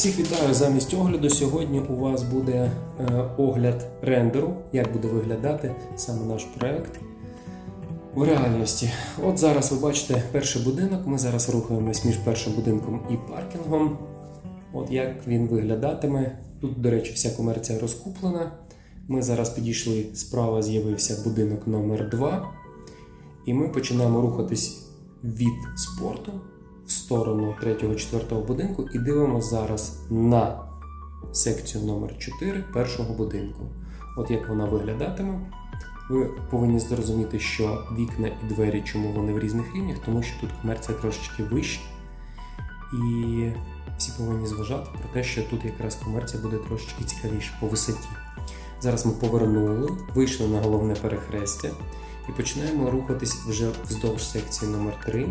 Всіх вітаю замість огляду. Сьогодні у вас буде е, огляд рендеру, як буде виглядати саме наш проект в реальності. От зараз ви бачите перший будинок. Ми зараз рухаємось між першим будинком і паркінгом. От як він виглядатиме. Тут, до речі, вся комерція розкуплена. Ми зараз підійшли, справа з'явився будинок номер 2 і ми починаємо рухатись від спорту сторону 3-4 будинку і дивимося зараз на секцію номер 4 першого будинку. От як вона виглядатиме. Ви повинні зрозуміти, що вікна і двері, чому вони в різних рівнях, тому що тут комерція трошечки вища. І всі повинні зважати про те, що тут якраз комерція буде трошечки цікавіше по висоті. Зараз ми повернули, вийшли на головне перехрестя і починаємо рухатись вже вздовж секції номер 3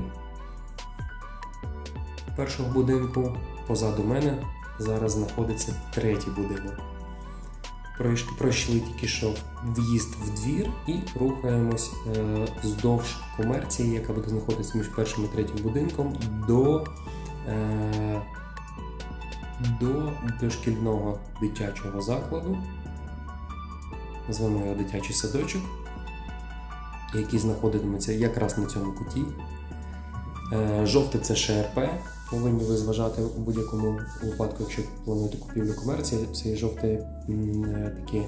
першого будинку. Позаду мене зараз знаходиться третій будинок. Пройшли тільки що в'їзд в двір і рухаємось е, вздовж комерції, яка буде знаходитися між першим і третім будинком до, е, до дошкільного дитячого закладу. Назвемо його дитячий садочок, який знаходитиметься якраз на цьому куті. Е, Жовте це ШРП. Повинні ви зважати у будь-якому випадку, якщо плануєте купівлю комерції, це жовті е, такі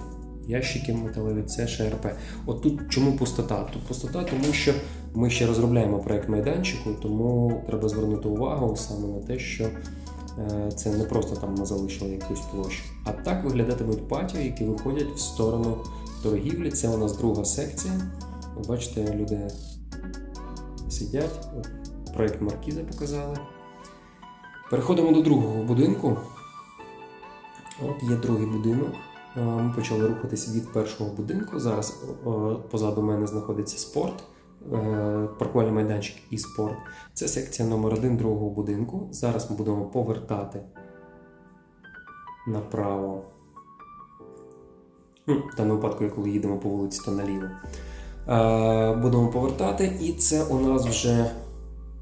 ящики металеві, це ШРП. От тут чому пустота? Тут пустота, тому що ми ще розробляємо проект майданчику, тому треба звернути увагу саме на те, що е, це не просто там ми залишили якусь площу. А так виглядатимуть патіо, які виходять в сторону торгівлі. Це у нас друга секція. Бачите, люди сидять. Проект Маркіза показали. Переходимо до другого будинку. От є другий будинок. Е, Ми почали рухатись від першого будинку. Зараз е, позаду мене знаходиться спорт, е, паркувальний майданчик і спорт. Це секція номер один другого будинку. Зараз ми будемо повертати направо. Ну, В даному випадку, коли їдемо по вулиці, то наліво. Будемо повертати, і це у нас вже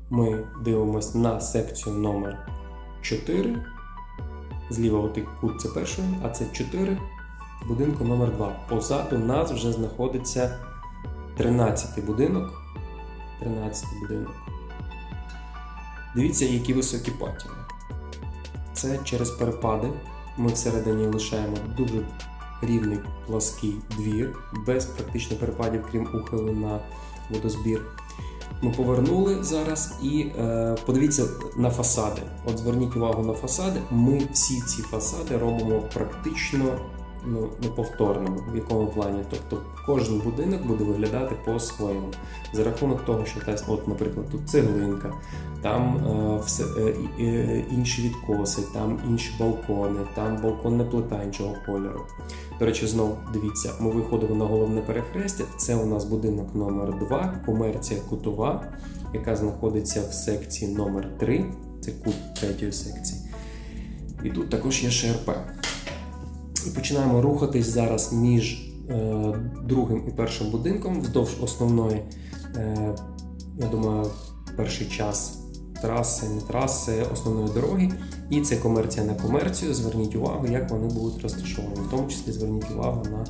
ми дивимося на секцію номер 4. Зліва отий кут це перший, а це 4 будинку номер 2. Позаду нас вже знаходиться 13 будинок. 13 будинок. Дивіться, які високі патіо. Це через перепади. Ми всередині лишаємо дуже рівний плаский двір, без практично перепадів, крім ухилу на водозбір. Ми повернули зараз і е, подивіться на фасади. От зверніть увагу на фасади. Ми всі ці фасади робимо практично ну, неповторними. В якому плані? Тобто кожен будинок буде виглядати по-своєму. За рахунок того, що та, от, наприклад, тут цеглинка, там е, все, е, е, інші відкоси, там інші балкони, там балконна плита іншого кольору. До речі, знов дивіться, ми виходимо на головне перехрестя. Це у нас будинок номер 2 комерція кутова, яка знаходиться в секції номер 3 Це кут третьої секції. І тут також є ШРП. Починаємо рухатись зараз між е, другим і першим будинком вздовж основної, е, я думаю, перший час траси, не траси, основної дороги. І це комерція на комерцію. Зверніть увагу, як вони будуть розташовані. В тому числі зверніть увагу на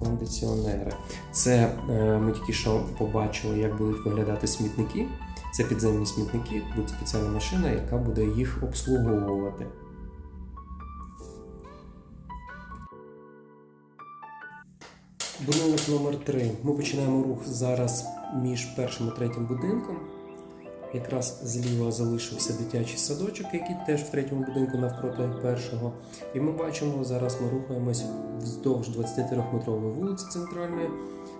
кондиціонери. Це е, ми тільки що побачили, як будуть виглядати смітники. Це підземні смітники, буде спеціальна машина, яка буде їх обслуговувати. Будинок номер 3 Ми починаємо рух зараз між першим і третім будинком. Якраз зліва залишився дитячий садочок, який теж в третьому будинку навпроти першого. І ми бачимо, зараз ми рухаємось вздовж 23-метрової вулиці центральної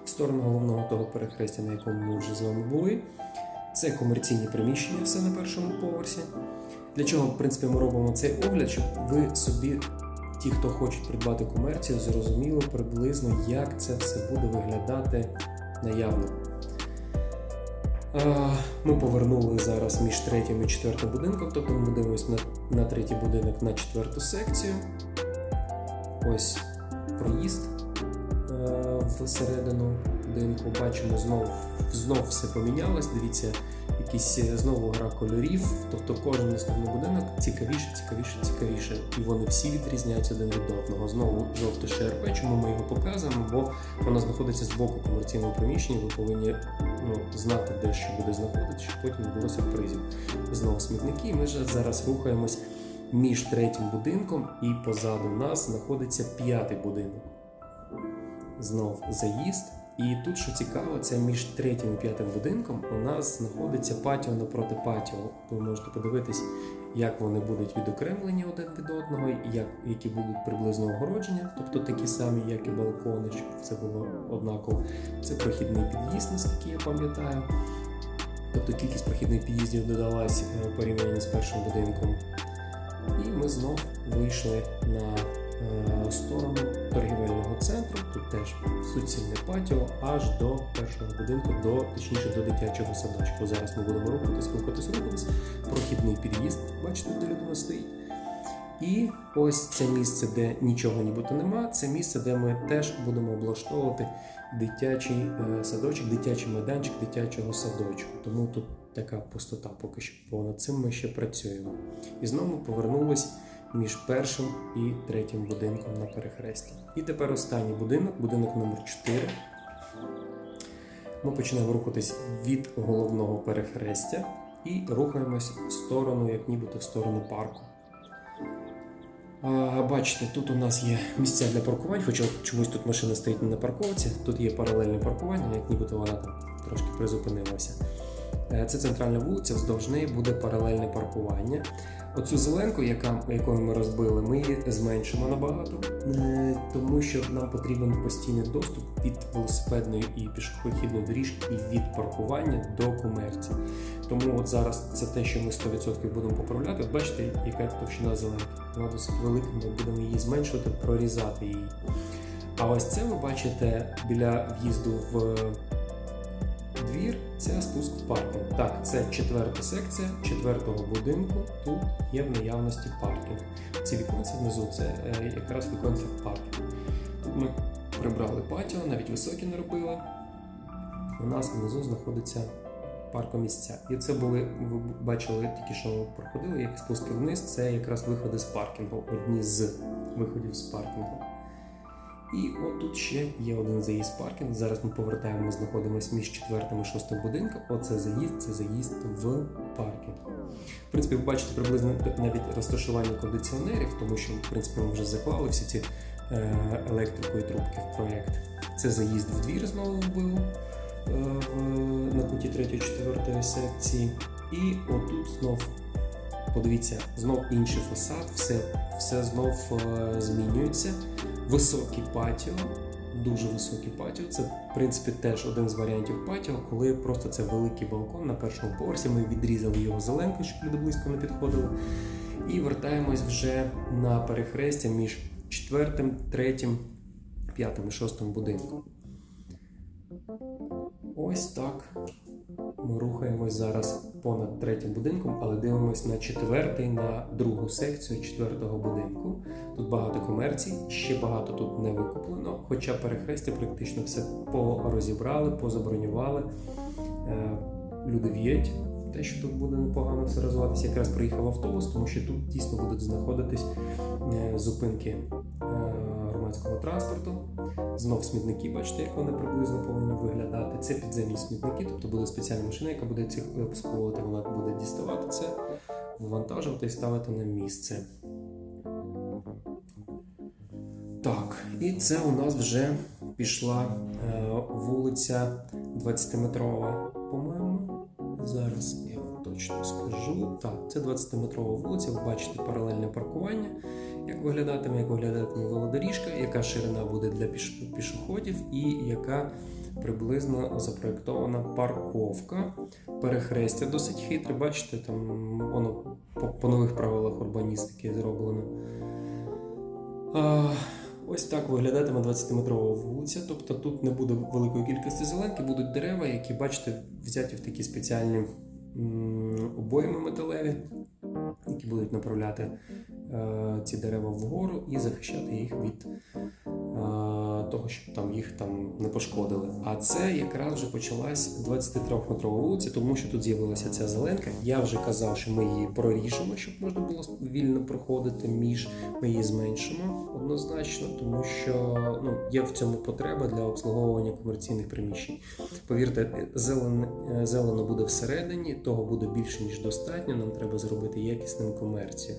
в сторону головного того перехрестя, на якому ми вже з вами були. Це комерційні приміщення, все на першому поверсі. Для чого, в принципі, ми робимо цей огляд, щоб ви собі, ті, хто хочуть придбати комерцію, зрозуміли приблизно, як це все буде виглядати наявно. Ми повернули зараз між третім і четвертим будинком, тобто ми дивимося на, на третій будинок на четверту секцію. Ось проїзд е, всередину будинку. Бачимо, знов, знов все помінялось. Дивіться, якісь е, знову гра кольорів. Тобто кожен наступний будинок цікавіше, цікавіше, цікавіше. І вони всі відрізняються один від одного. Знову жовте ШРП. Чому ми його показуємо? Бо воно знаходиться з боку комерційного приміщення. Ви повинні ну, знати, де що буде знаходитися, щоб потім було сюрпризів. Знову смітники. Ми ж зараз рухаємось між третім будинком і позаду нас знаходиться п'ятий будинок. Знов заїзд. І тут, що цікаво, це між третім і п'ятим будинком у нас знаходиться патіо напроти патіо. Ви можете подивитись, як вони будуть відокремлені один від одного, як, які будуть приблизно огородження, тобто такі самі, як і балкони, щоб це було однаково. Це прохідний під'їзд, наскільки я пам'ятаю. Тобто кількість прохідних під'їздів додалась е, в порівнянні з першим будинком. І ми знов вийшли на сторону торгівельного центру. Тут теж суцільне патіо аж до першого будинку, до точніше до дитячого садочку. Зараз ми будемо рухатись, рухатись, рухатись. Прохідний під'їзд, бачите, де людина стоїть. І ось це місце, де нічого нібито нема, це місце, де ми теж будемо облаштовувати дитячий е, садочок, дитячий майданчик дитячого садочку. Тому тут така пустота поки що. Бо над цим ми ще працюємо. І знову повернулись між першим і третім будинком на перехресті. І тепер останній будинок, будинок номер 4. Ми починаємо рухатись від головного перехрестя і рухаємось в сторону, як нібито в сторону парку. А, Бачите, тут у нас є місця для паркувань, хоча чомусь тут машина стоїть не на парковці. Тут є паралельне паркування, як нібито вона там трошки призупинилася. Е, Це центральна вулиця, вздовж неї буде паралельне паркування. Оцю зеленку, яка, якою ми розбили, ми її зменшимо набагато, е, тому що нам потрібен постійний доступ від велосипедної і пішохідної доріжки і від паркування до комерції. Тому от зараз це те, що ми 100% будемо поправляти. Бачите, яка товщина зеленки. Вона досить велика, ми будемо її зменшувати, прорізати її. А ось це ви бачите біля в'їзду в двір це спуск в паркінг. Так, це четверта секція четвертого будинку. Тут є в наявності паркінг. Ці віконці внизу це е, якраз віконці в паркінг. Ми прибрали патіо, навіть високі не робили. У нас внизу знаходиться паркомісця. І це були, ви бачили тільки, що ми проходили, як спуски вниз, це якраз виходи з паркінгу, одні з виходів з паркінгу. І от тут ще є один заїзд паркінг. Зараз ми повертаємо, знаходимося між четвертим і шостим будинком. Оце заїзд, це заїзд в паркінг. В принципі, ви бачите приблизно навіть розташування кондиціонерів, тому що в принципі ми вже заклали всі ці е, електрику і трубки в проєкт. Це заїзд в двір знову вбив е, на куті 3-4 секції. І отут знов подивіться, знов інший фасад, все, все знов е, змінюється. Високий патіо, дуже високий патіо. Це, в принципі, теж один з варіантів патіо, коли просто це великий балкон на першому поверсі. Ми відрізали його зеленкою, щоб люди близько не підходили. І вертаємось вже на перехрестя між четвертим, третім, п'ятим і шостим будинком. Ось так. Ми рухаємось зараз понад третім будинком, але дивимось на четвертий, на другу секцію четвертого будинку. Тут багато комерцій, ще багато тут не викуплено, хоча перехрестя практично все порозібрали, позабронювали. Е, Люди вірять в те, що тут буде непогано все розвиватися. Якраз приїхав автобус, тому що тут дійсно будуть знаходитись е, зупинки е, громадського транспорту. Знов смітники, бачите, як вони приблизно повинні виглядати. Це підземні смітники, тобто буде спеціальна машина, яка буде цих обслуговувати, вона буде діставати це, вивантажувати і ставити на місце. Так, і це у нас вже пішла е, вулиця 20-метрова, по-моєму. Зараз я вам точно скажу. Так, це 20-метрова вулиця. Ви бачите паралельне паркування. Як виглядатиме, як виглядатиме велодоріжка, яка ширина буде для пішоходів, і яка приблизно запроєктована парковка. Перехрестя досить хитре. Бачите, там воно по, нових правилах урбаністики зроблено. А, ось так виглядатиме 20-метрова вулиця. Тобто тут не буде великої кількості зеленки, будуть дерева, які, бачите, взяті в такі спеціальні обойми металеві, які будуть направляти е, ці дерева вгору і захищати їх від е, того, щоб там їх там не пошкодили. А це якраз вже почалась 23-метрова вулиця, тому що тут з'явилася ця зеленка. Я вже казав, що ми її проріжемо, щоб можна було вільно проходити між. Ми її зменшимо однозначно, тому що ну, є в цьому потреба для обслуговування комерційних приміщень. Повірте, зелен, е, зелено буде всередині, того буде більше ніж достатньо. Нам треба зробити якісним комерцію.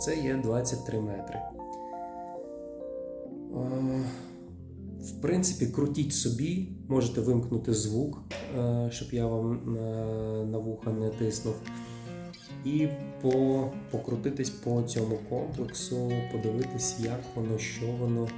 Це є 23 метри. Е, В принципі, крутіть собі, можете вимкнути звук, е, щоб я вам е, на вуха не тиснув. І по, покрутитись по цьому комплексу, подивитись, як воно, що воно.